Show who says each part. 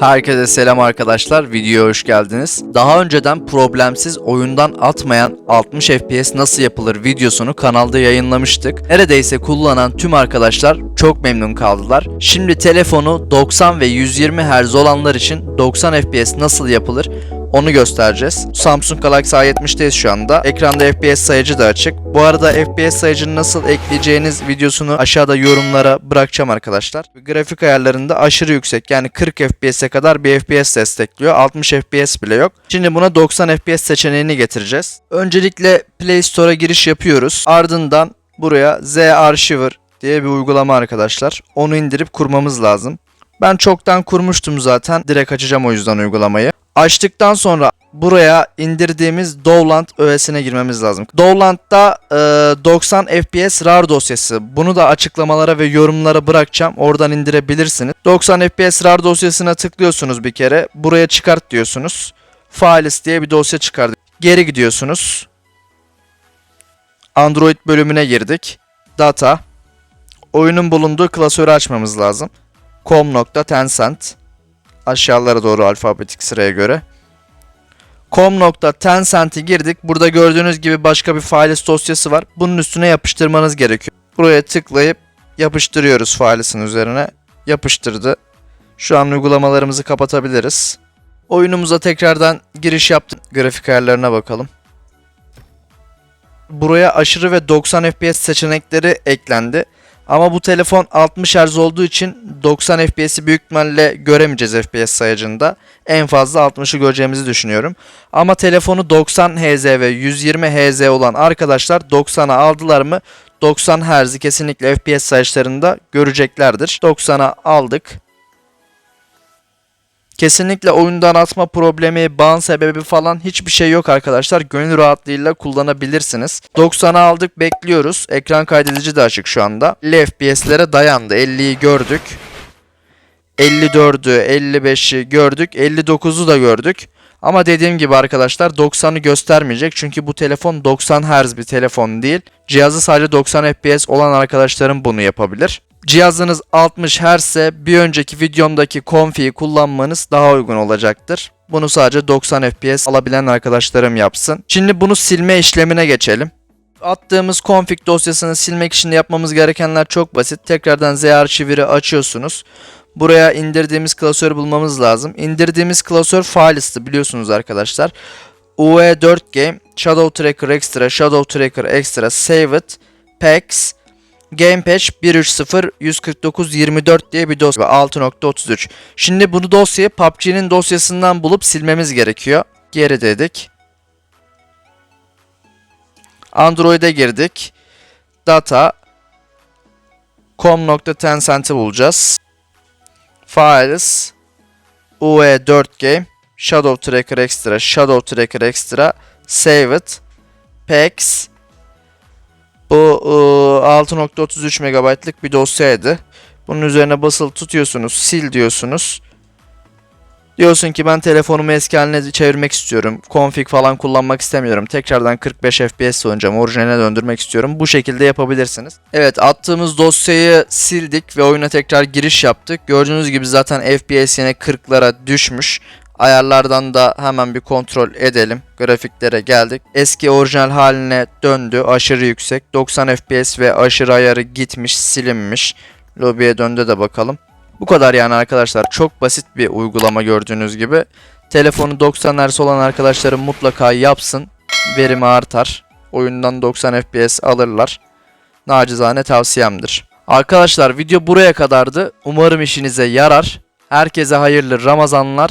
Speaker 1: Herkese selam arkadaşlar. Videoya hoş geldiniz. Daha önceden problemsiz oyundan atmayan 60 FPS nasıl yapılır videosunu kanalda yayınlamıştık. Neredeyse kullanan tüm arkadaşlar çok memnun kaldılar. Şimdi telefonu 90 ve 120 Hz olanlar için 90 FPS nasıl yapılır onu göstereceğiz. Samsung Galaxy A70'teyiz şu anda. Ekranda FPS sayıcı da açık. Bu arada FPS sayıcını nasıl ekleyeceğiniz videosunu aşağıda yorumlara bırakacağım arkadaşlar. Grafik ayarlarında aşırı yüksek yani 40 FPS'e kadar bir FPS destekliyor. 60 FPS bile yok. Şimdi buna 90 FPS seçeneğini getireceğiz. Öncelikle Play Store'a giriş yapıyoruz. Ardından buraya Z Archiver diye bir uygulama arkadaşlar. Onu indirip kurmamız lazım. Ben çoktan kurmuştum zaten. Direkt açacağım o yüzden uygulamayı. Açtıktan sonra buraya indirdiğimiz Dowland öğesine girmemiz lazım. Dowland'da e, 90 FPS RAR dosyası. Bunu da açıklamalara ve yorumlara bırakacağım. Oradan indirebilirsiniz. 90 FPS RAR dosyasına tıklıyorsunuz bir kere. Buraya çıkart diyorsunuz. Files diye bir dosya çıkardı. Geri gidiyorsunuz. Android bölümüne girdik. Data. Oyunun bulunduğu klasörü açmamız lazım. com.tencent aşağılara doğru alfabetik sıraya göre. com.tencent'i girdik. Burada gördüğünüz gibi başka bir files dosyası var. Bunun üstüne yapıştırmanız gerekiyor. Buraya tıklayıp yapıştırıyoruz filesin üzerine. Yapıştırdı. Şu an uygulamalarımızı kapatabiliriz. Oyunumuza tekrardan giriş yaptım. Grafik ayarlarına bakalım. Buraya aşırı ve 90 FPS seçenekleri eklendi. Ama bu telefon 60 Hz olduğu için 90 FPS'i büyük ihtimalle göremeyeceğiz FPS sayacında. En fazla 60'ı göreceğimizi düşünüyorum. Ama telefonu 90 Hz ve 120 Hz olan arkadaşlar 90'a aldılar mı 90 Hz'i kesinlikle FPS sayılarında göreceklerdir. 90'a aldık. Kesinlikle oyundan atma problemi, ban sebebi falan hiçbir şey yok arkadaşlar. Gönül rahatlığıyla kullanabilirsiniz. 90'a aldık bekliyoruz. Ekran kaydedici de açık şu anda. 50 FPS'lere dayandı. 50'yi gördük. 54'ü, 55'i gördük. 59'u da gördük. Ama dediğim gibi arkadaşlar 90'ı göstermeyecek. Çünkü bu telefon 90 Hz bir telefon değil. Cihazı sadece 90 FPS olan arkadaşlarım bunu yapabilir. Cihazınız 60 Hz ise bir önceki videomdaki konfiyi kullanmanız daha uygun olacaktır. Bunu sadece 90 FPS alabilen arkadaşlarım yapsın. Şimdi bunu silme işlemine geçelim. Attığımız config dosyasını silmek için yapmamız gerekenler çok basit. Tekrardan Z arşiviri açıyorsunuz. Buraya indirdiğimiz klasörü bulmamız lazım. İndirdiğimiz klasör files'tı biliyorsunuz arkadaşlar. UE4 Game, Shadow Tracker Extra, Shadow Tracker Extra, Save It, Packs, Game Patch 130 149 24 diye bir dosya 6.33. Şimdi bunu dosyayı PUBG'nin dosyasından bulup silmemiz gerekiyor. Geri dedik. Android'e girdik. Data com.tencent'i bulacağız. Files UE4 Game Shadow Tracker Extra Shadow Tracker Extra Save It Packs bu ıı, 6.33 MB'lık bir dosyaydı. Bunun üzerine basılı tutuyorsunuz, sil diyorsunuz. Diyorsun ki ben telefonumu eski haline çevirmek istiyorum. Config falan kullanmak istemiyorum. Tekrardan 45 FPS oynayacağım. Orijinaline döndürmek istiyorum. Bu şekilde yapabilirsiniz. Evet attığımız dosyayı sildik ve oyuna tekrar giriş yaptık. Gördüğünüz gibi zaten FPS yine 40'lara düşmüş. Ayarlardan da hemen bir kontrol edelim. Grafiklere geldik. Eski orijinal haline döndü. Aşırı yüksek. 90 FPS ve aşırı ayarı gitmiş, silinmiş. Lobiye döndü de bakalım. Bu kadar yani arkadaşlar. Çok basit bir uygulama gördüğünüz gibi. Telefonu 90 Hz olan arkadaşlarım mutlaka yapsın. Verimi artar. Oyundan 90 FPS alırlar. Nacizane tavsiyemdir. Arkadaşlar video buraya kadardı. Umarım işinize yarar. Herkese hayırlı Ramazanlar.